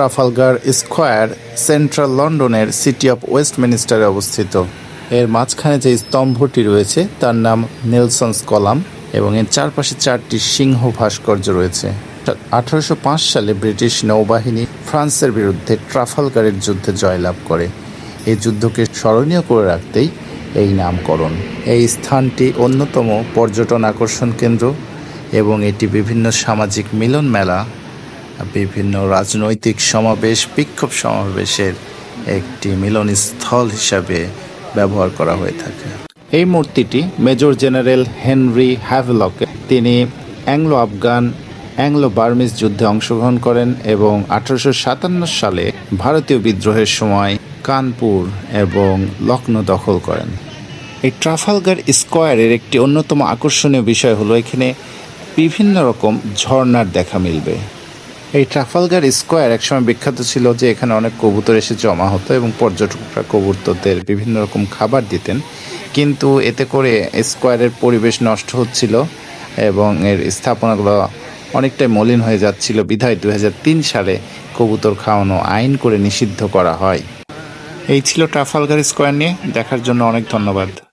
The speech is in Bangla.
ট্রাফালগার স্কোয়ার, সেন্ট্রাল লন্ডনের সিটি অফ ওয়েস্টমিনিস্টারে অবস্থিত। এর মাঝখানে যে স্তম্ভটি রয়েছে, তার নাম নেলসনস কলাম এবং এর চারপাশে চারটি সিংহ ভাস্কর্য রয়েছে। আঠারোশো পাঁচ সালে ব্রিটিশ নৌবাহিনী ফ্রান্সের বিরুদ্ধে ট্রাফালগারের যুদ্ধে জয়লাভ করে। এই যুদ্ধকে স্মরণীয় করে রাখতেই এই নামকরণ। এই স্থানটি অন্যতম পর্যটন আকর্ষণ কেন্দ্র এবং এটি বিভিন্ন সামাজিক মিলন মেলা বিভিন্ন রাজনৈতিক সমাবেশ, বিক্ষোভ সমাবেশের একটি মিলনস্থল হিসাবে ব্যবহার করা হয়ে থাকে। এই মূর্তিটি মেজর জেনারেল হেনরি হ্যাভলকে, তিনি অ্যাংলো আফগান অ্যাংলো বার্মিজ যুদ্ধে অংশগ্রহণ করেন এবং আঠারোশো সাতান্ন সালে ভারতীয় বিদ্রোহের সময় কানপুর এবং লখনৌ দখল করেন। এই ট্রাফালগার স্কোয়ারের একটি অন্যতম আকর্ষণীয় বিষয় হলো এখানে বিভিন্ন রকম ঝর্ণার দেখা মিলবে। এই ট্রাফালগার স্কোয়ার একসময় বিখ্যাত ছিল যে এখানে অনেক কবুতর এসে জমা হতো এবং পর্যটকরা কবুতরদের বিভিন্ন রকম খাবার দিতেন। কিন্তু এতে করে স্কোয়ারের পরিবেশ নষ্ট হচ্ছিল এবং এর স্থাপনাগুলো অনেকটাই মলিন হয়ে যাচ্ছিল। বিধায় দু হাজার তিন সালে কবুতর খাওয়ানো আইন করে নিষিদ্ধ করা হয়। এই ছিল ট্রাফালগার স্কোয়ার নিয়ে। দেখার জন্য অনেক ধন্যবাদ।